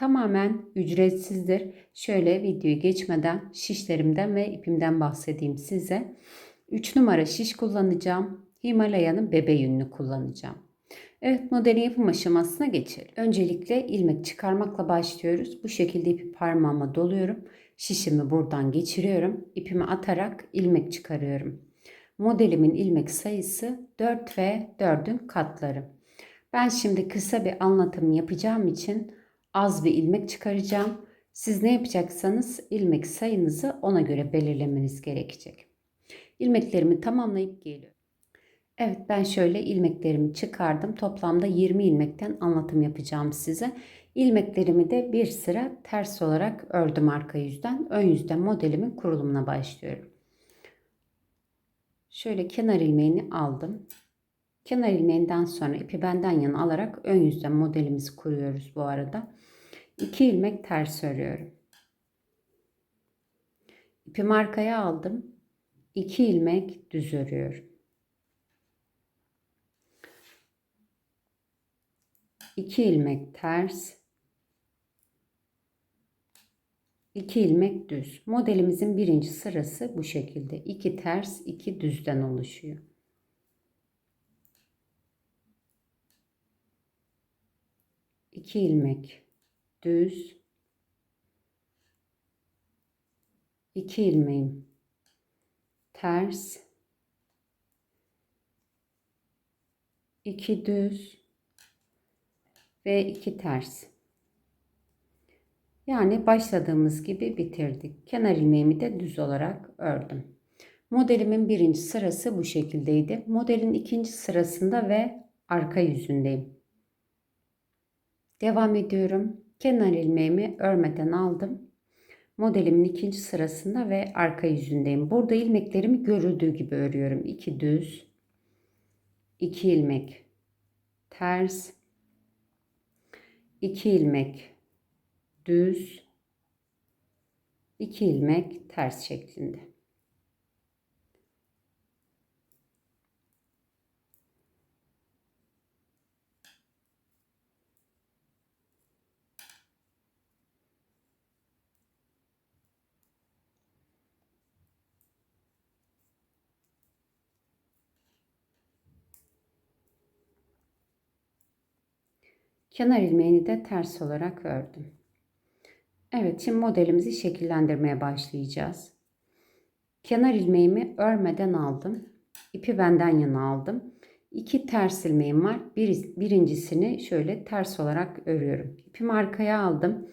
tamamen ücretsizdir. Şöyle videoyu geçmeden şişlerimden ve ipimden bahsedeyim size. 3 numara şiş kullanacağım. Himalaya'nın bebe yününü kullanacağım. Evet modelin yapım aşamasına geçelim. Öncelikle ilmek çıkarmakla başlıyoruz. Bu şekilde ipi parmağıma doluyorum. Şişimi buradan geçiriyorum. İpimi atarak ilmek çıkarıyorum. Modelimin ilmek sayısı 4 ve 4'ün katları. Ben şimdi kısa bir anlatım yapacağım için az bir ilmek çıkaracağım. Siz ne yapacaksanız ilmek sayınızı ona göre belirlemeniz gerekecek. İlmeklerimi tamamlayıp geliyorum. Evet ben şöyle ilmeklerimi çıkardım. Toplamda 20 ilmekten anlatım yapacağım size. İlmeklerimi de bir sıra ters olarak ördüm arka yüzden. Ön yüzden modelimin kurulumuna başlıyorum. Şöyle kenar ilmeğini aldım. Kenar ilmeğinden sonra ipi benden yana alarak ön yüzden modelimizi kuruyoruz bu arada. 2 ilmek ters örüyorum. İpimi arkaya aldım. 2 ilmek düz örüyorum. 2 ilmek ters. 2 ilmek düz. Modelimizin birinci sırası bu şekilde. 2 ters, 2 düzden oluşuyor. 2 ilmek düz. 2 ilmeğim ters. 2 düz ve 2 ters. Yani başladığımız gibi bitirdik. Kenar ilmeğimi de düz olarak ördüm. Modelimin birinci sırası bu şekildeydi. Modelin ikinci sırasında ve arka yüzündeyim Devam ediyorum. Kenar ilmeğimi örmeden aldım. Modelimin ikinci sırasında ve arka yüzündeyim. Burada ilmeklerimi görüldüğü gibi örüyorum. 2 düz, 2 ilmek ters, 2 ilmek düz, 2 ilmek ters şeklinde. Kenar ilmeğini de ters olarak ördüm. Evet şimdi modelimizi şekillendirmeye başlayacağız. Kenar ilmeğimi örmeden aldım. İpi benden yana aldım. İki ters ilmeğim var. Bir, birincisini şöyle ters olarak örüyorum. İpimi arkaya aldım.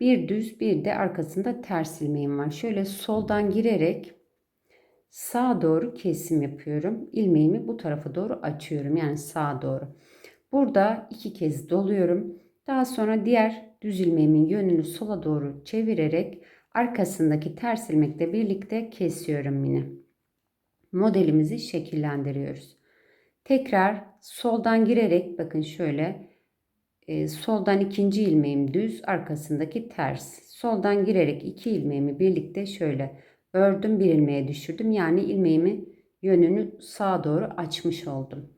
Bir düz bir de arkasında ters ilmeğim var. Şöyle soldan girerek sağa doğru kesim yapıyorum. İlmeğimi bu tarafa doğru açıyorum. Yani sağa doğru. Burada iki kez doluyorum. Daha sonra diğer düz ilmeğimin yönünü sola doğru çevirerek arkasındaki ters ilmekle birlikte kesiyorum yine. Modelimizi şekillendiriyoruz. Tekrar soldan girerek bakın şöyle e, soldan ikinci ilmeğim düz arkasındaki ters. Soldan girerek iki ilmeğimi birlikte şöyle ördüm bir ilmeğe düşürdüm. Yani ilmeğimi yönünü sağa doğru açmış oldum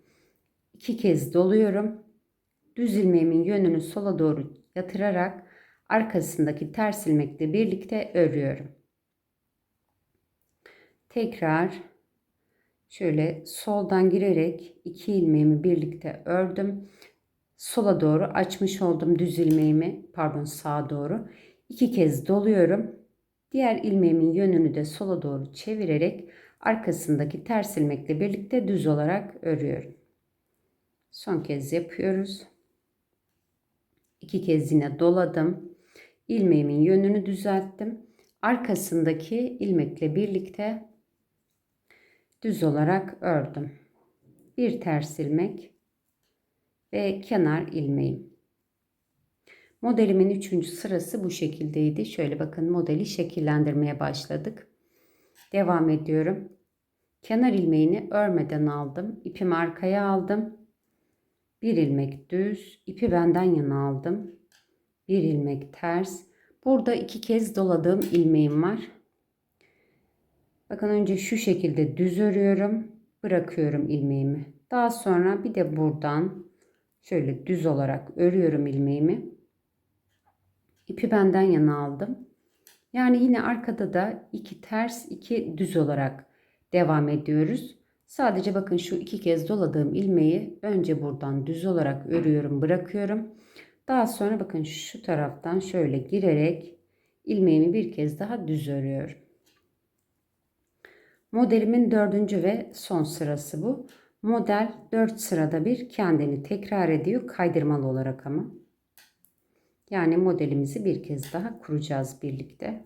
iki kez doluyorum. Düz ilmeğimin yönünü sola doğru yatırarak arkasındaki ters ilmekle birlikte örüyorum. Tekrar şöyle soldan girerek iki ilmeğimi birlikte ördüm. Sola doğru açmış oldum düz ilmeğimi, pardon sağa doğru. iki kez doluyorum. Diğer ilmeğimin yönünü de sola doğru çevirerek arkasındaki ters ilmekle birlikte düz olarak örüyorum. Son kez yapıyoruz. İki kez yine doladım. İlmeğimin yönünü düzelttim. Arkasındaki ilmekle birlikte düz olarak ördüm. Bir ters ilmek ve kenar ilmeğim. Modelimin üçüncü sırası bu şekildeydi. Şöyle bakın modeli şekillendirmeye başladık. Devam ediyorum. Kenar ilmeğini örmeden aldım. İpimi arkaya aldım. Bir ilmek düz. ipi benden yana aldım. Bir ilmek ters. Burada iki kez doladığım ilmeğim var. Bakın önce şu şekilde düz örüyorum. Bırakıyorum ilmeğimi. Daha sonra bir de buradan şöyle düz olarak örüyorum ilmeğimi. İpi benden yana aldım. Yani yine arkada da iki ters iki düz olarak devam ediyoruz. Sadece bakın şu iki kez doladığım ilmeği önce buradan düz olarak örüyorum bırakıyorum. Daha sonra bakın şu taraftan şöyle girerek ilmeğimi bir kez daha düz örüyorum. Modelimin dördüncü ve son sırası bu. Model 4 sırada bir kendini tekrar ediyor kaydırmalı olarak ama. Yani modelimizi bir kez daha kuracağız birlikte.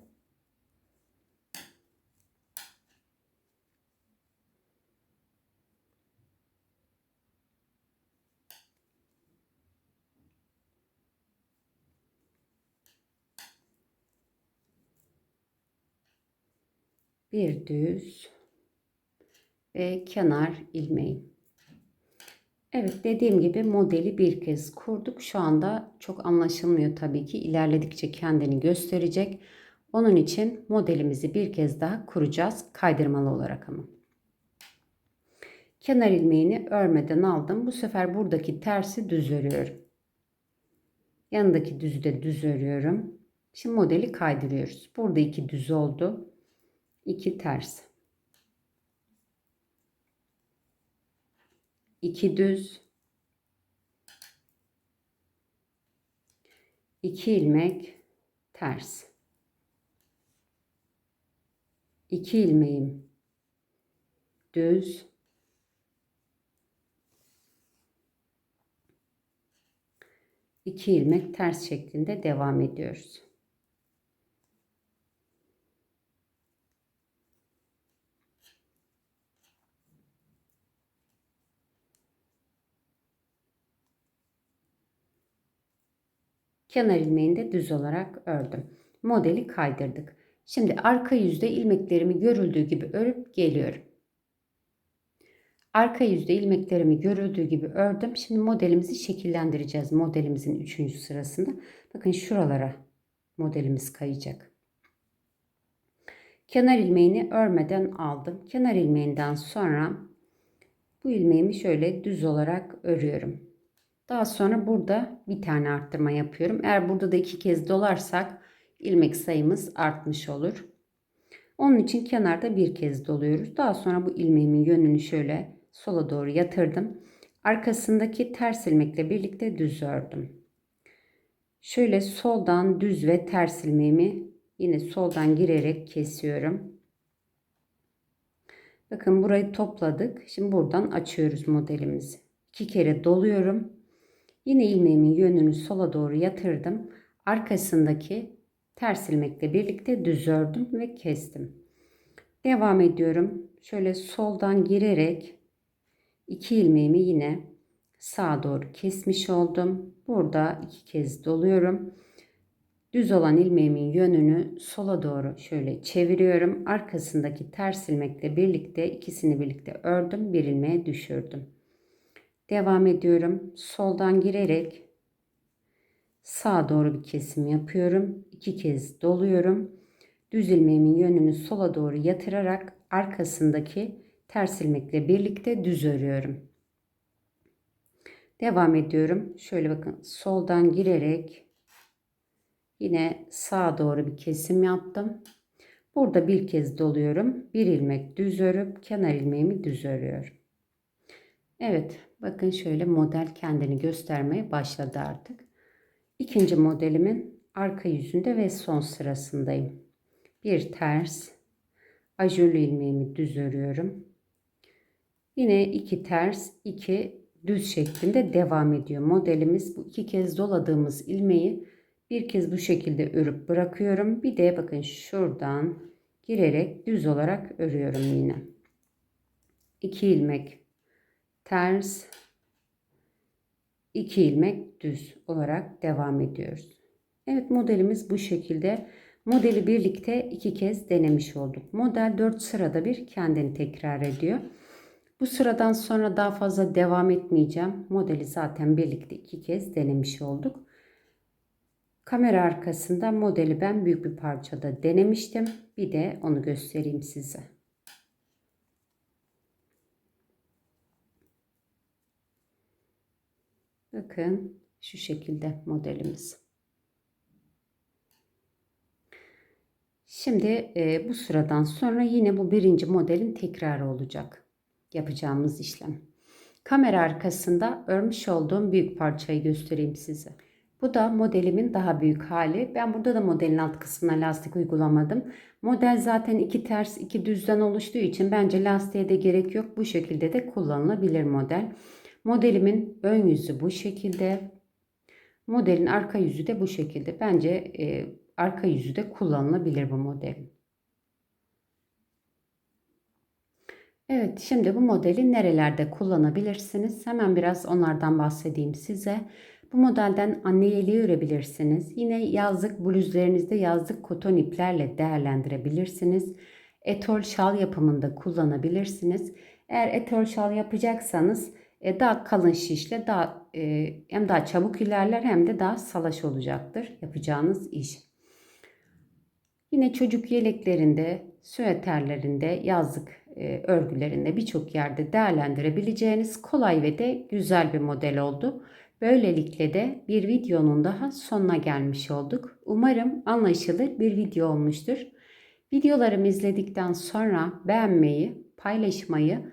Bir düz ve kenar ilmeği. Evet dediğim gibi modeli bir kez kurduk. Şu anda çok anlaşılmıyor tabii ki. İlerledikçe kendini gösterecek. Onun için modelimizi bir kez daha kuracağız kaydırmalı olarak ama. Kenar ilmeğini örmeden aldım. Bu sefer buradaki tersi düz örüyorum. Yanındaki düzü de düz örüyorum. Şimdi modeli kaydırıyoruz. Burada iki düz oldu. 2 ters. 2 düz. 2 ilmek ters. 2 ilmeğim düz. 2 ilmek ters şeklinde devam ediyoruz. Kenar ilmeğini de düz olarak ördüm. Modeli kaydırdık. Şimdi arka yüzde ilmeklerimi görüldüğü gibi örüp geliyorum. Arka yüzde ilmeklerimi görüldüğü gibi ördüm. Şimdi modelimizi şekillendireceğiz. Modelimizin üçüncü sırasında. Bakın şuralara modelimiz kayacak. Kenar ilmeğini örmeden aldım. Kenar ilmeğinden sonra bu ilmeğimi şöyle düz olarak örüyorum. Daha sonra burada bir tane arttırma yapıyorum. Eğer burada da iki kez dolarsak ilmek sayımız artmış olur. Onun için kenarda bir kez doluyoruz. Daha sonra bu ilmeğimin yönünü şöyle sola doğru yatırdım. Arkasındaki ters ilmekle birlikte düz ördüm. Şöyle soldan düz ve ters ilmeğimi yine soldan girerek kesiyorum. Bakın burayı topladık. Şimdi buradan açıyoruz modelimizi. İki kere doluyorum. Yine ilmeğimin yönünü sola doğru yatırdım. Arkasındaki ters ilmekle birlikte düz ördüm ve kestim. Devam ediyorum. Şöyle soldan girerek iki ilmeğimi yine sağa doğru kesmiş oldum. Burada iki kez doluyorum. Düz olan ilmeğimin yönünü sola doğru şöyle çeviriyorum. Arkasındaki ters ilmekle birlikte ikisini birlikte ördüm. Bir ilmeğe düşürdüm. Devam ediyorum. Soldan girerek sağa doğru bir kesim yapıyorum. İki kez doluyorum. Düz ilmeğimin yönünü sola doğru yatırarak arkasındaki ters ilmekle birlikte düz örüyorum. Devam ediyorum. Şöyle bakın soldan girerek yine sağa doğru bir kesim yaptım. Burada bir kez doluyorum. Bir ilmek düz örüp kenar ilmeğimi düz örüyorum. Evet bakın şöyle model kendini göstermeye başladı artık. İkinci modelimin arka yüzünde ve son sırasındayım. Bir ters ajurlu ilmeğimi düz örüyorum. Yine iki ters iki düz şeklinde devam ediyor. Modelimiz bu iki kez doladığımız ilmeği bir kez bu şekilde örüp bırakıyorum. Bir de bakın şuradan girerek düz olarak örüyorum yine. 2 ilmek ters 2 ilmek düz olarak devam ediyoruz. Evet modelimiz bu şekilde. Modeli birlikte iki kez denemiş olduk. Model 4 sırada bir kendini tekrar ediyor. Bu sıradan sonra daha fazla devam etmeyeceğim. Modeli zaten birlikte iki kez denemiş olduk. Kamera arkasında modeli ben büyük bir parçada denemiştim. Bir de onu göstereyim size. Bakın şu şekilde modelimiz. Şimdi e, bu sıradan sonra yine bu birinci modelin tekrarı olacak. Yapacağımız işlem. Kamera arkasında örmüş olduğum büyük parçayı göstereyim size. Bu da modelimin daha büyük hali. Ben burada da modelin alt kısmına lastik uygulamadım. Model zaten iki ters iki düzden oluştuğu için bence lastiğe de gerek yok. Bu şekilde de kullanılabilir model. Modelimin ön yüzü bu şekilde. Modelin arka yüzü de bu şekilde. Bence e, arka yüzü de kullanılabilir bu modelin. Evet, şimdi bu modeli nerelerde kullanabilirsiniz? Hemen biraz onlardan bahsedeyim size. Bu modelden anne yeleği örebilirsiniz. Yine yazlık bluzlarınızda yazlık koton iplerle değerlendirebilirsiniz. Etol şal yapımında kullanabilirsiniz. Eğer etol şal yapacaksanız e, daha kalın şişle daha e, hem daha çabuk ilerler hem de daha salaş olacaktır yapacağınız iş. Yine çocuk yeleklerinde, süeterlerinde, yazlık e, örgülerinde birçok yerde değerlendirebileceğiniz kolay ve de güzel bir model oldu. Böylelikle de bir videonun daha sonuna gelmiş olduk. Umarım anlaşılır bir video olmuştur. Videolarımı izledikten sonra beğenmeyi, paylaşmayı,